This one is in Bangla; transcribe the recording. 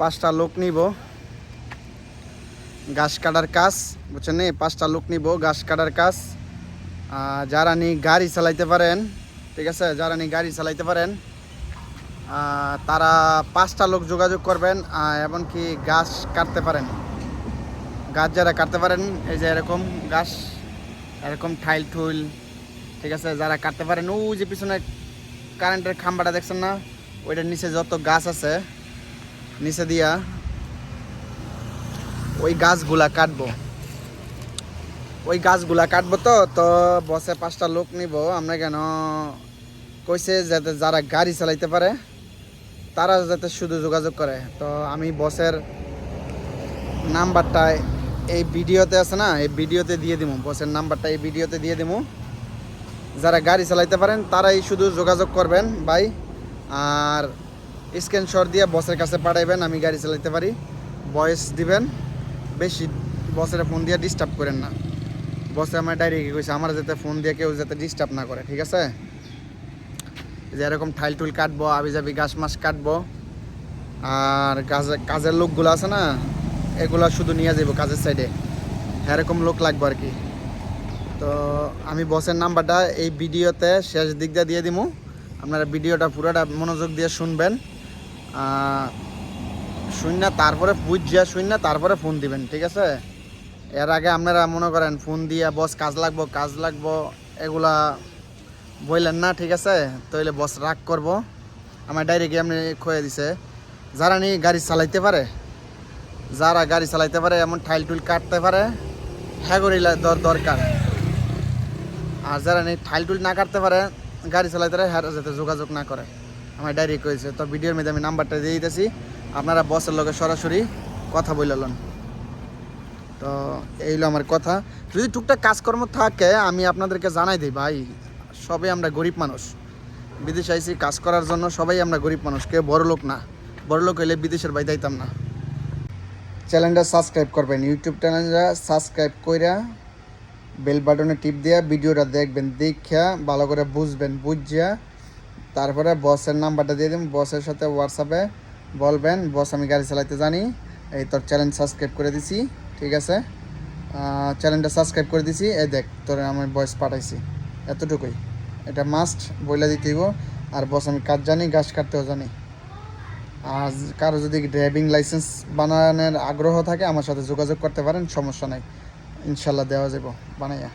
পাঁচটা লোক নিব। গাছ কাটার কাজ, বুঝছেন পাঁচটা লোক নিব, গাছ কাটার কাজ। যারা নি গাড়ি চালাইতে পারেন, ঠিক আছে? যারা নি গাড়ি চালাইতে পারেন তারা পাঁচটা লোক যোগাযোগ করবেন এমনকি গাছ কাটতে পারেন। গাছ যারা কাটতে পারেন, এই যে এরকম গাছ, এরকম ঠাইল ঠুইল ঠিক আছে? যারা কাটতে পারেন, ওই যে পিছনে কারেন্টের খাম্বাটা দেখছেন না? ওইটার নিচে যত গাছ আছে নিচে দিয়া ওই গাছগুলা কাটবো। ওই গাছগুলা কাটবো তো তো বসে পাঁচটা লোক নিব। আমরা কেন কইছে যাতে যারা গাড়ি চালাইতে পারে, তারা যাতে শুধু যোগাযোগ করে। তো আমি বসের নাম্বারটা এই ভিডিওতে আছে না, এই ভিডিওতে দিয়ে দিব বসের নাম্বারটা এই ভিডিওতে দিয়ে দিব যারা গাড়ি চালাইতে পারেন, তারাই শুধু যোগাযোগ করবেন ভাই। আর স্ক্রিনশট দিয়ে বসের কাছে পাঠাইবেন, আমি গাড়ি চালাইতে পারি। ভয়েস দিবেন, বেশি বসের ফোন দিয়ে ডিস্টার্ব করেন না। বসে আমার ডাইরেক্ট কইছে, আমার যাতে ফোন দিয়ে কেউ যাতে ডিস্টার্ব না করে, ঠিক আছে? যে এরকম ঠাইল টুল কাটবো আবি যাবি গাছ মাছ কাটবো, আর কাজের কাজের লোকগুলো আছে না, এগুলা শুধু নিয়ে যাব কাজের সাইডে এরকম লোক লাগবে আর কি। তো আমি বসের নাম্বারটা এই ভিডিওতে শেষ দিক দিয়ে দিয়ে দিমু। আপনারা ভিডিওটা পুরোটা মনোযোগ দিয়ে শুনবেন। শুন তারপরে বুঝিয়া শুন না, তারপরে ফোন দিবেন, ঠিক আছে? এর আগে আপনারা মনে করেন, ফোন দিয়া, বস, কাজ লাগবো কাজ লাগবো, এগুলা বললেন না, ঠিক আছে? তাইলে বস, রাগ করব। আমার ডাইরেক্ট এমনি খয়ে দিছে। যারা নি গাড়ি চালাইতে পারে, যারা গাড়ি চালাইতে পারে, এমন ঠাইল টুল কাটতে পারে হ্যাঁ করিলা দর, দরকার। আর যারা নেই ঠাইল টুল না কাটতে পারে, গাড়ি চালাইতে পারে হ্যাঁ যাতে যোগাযোগ না করে। আমার ডাইরেক্ট করেছে তো ভিডিওর মধ্যে আমি নাম্বারটা দিয়ে দিতেছি। আপনারা বসের লগে সরাসরি কথা বললেন তো এই হলো আমার কথা। যদি টুকটাক কাজকর্ম থাকে, আমি আপনাদেরকে জানাই দিই, ভাই, সবাই আমরা গরিব মানুষ। বিদেশে আইসি কাজ করার জন্য সবাই আমরা গরিব মানুষ, কেউ বড় লোক না। বড় লোক হইলে বিদেশের বাই যাইতাম না। চ্যানেলটা সাবস্ক্রাইব করবেন, ইউটিউব চ্যানেলটা সাবস্ক্রাইব কইরা বেল বাটনে টিপ দিয়া ভিডিওটা দেখবেন দেখা ভালো করে বুঝবেন, বুঝিয়া তারপরে বসের নাম্বারটা দিয়ে দিন। বসের সাথে হোয়াটসঅ্যাপে বলবেন, বস, আমি গাড়ি চালাইতে জানি। এই তোর চ্যানেল সাবস্ক্রাইব করে দিছি, ঠিক আছে? চ্যানেলটা সাবস্ক্রাইব করে দিছি। এই দেখ, তোর আমি ভয়েস পাঠাইছি। এতটুকুই। এটা মাস্ট বইলা দিতে আর বস, আমি কাজ জানি গাছ কাটতেও জানি। আর কারও যদি ড্রাইভিং লাইসেন্স বানানোর আগ্রহ থাকে, আমার সাথে যোগাযোগ করতে পারেন, সমস্যা নাই। ইনশাল্লাহ দেওয়া যাব বানাইয়া।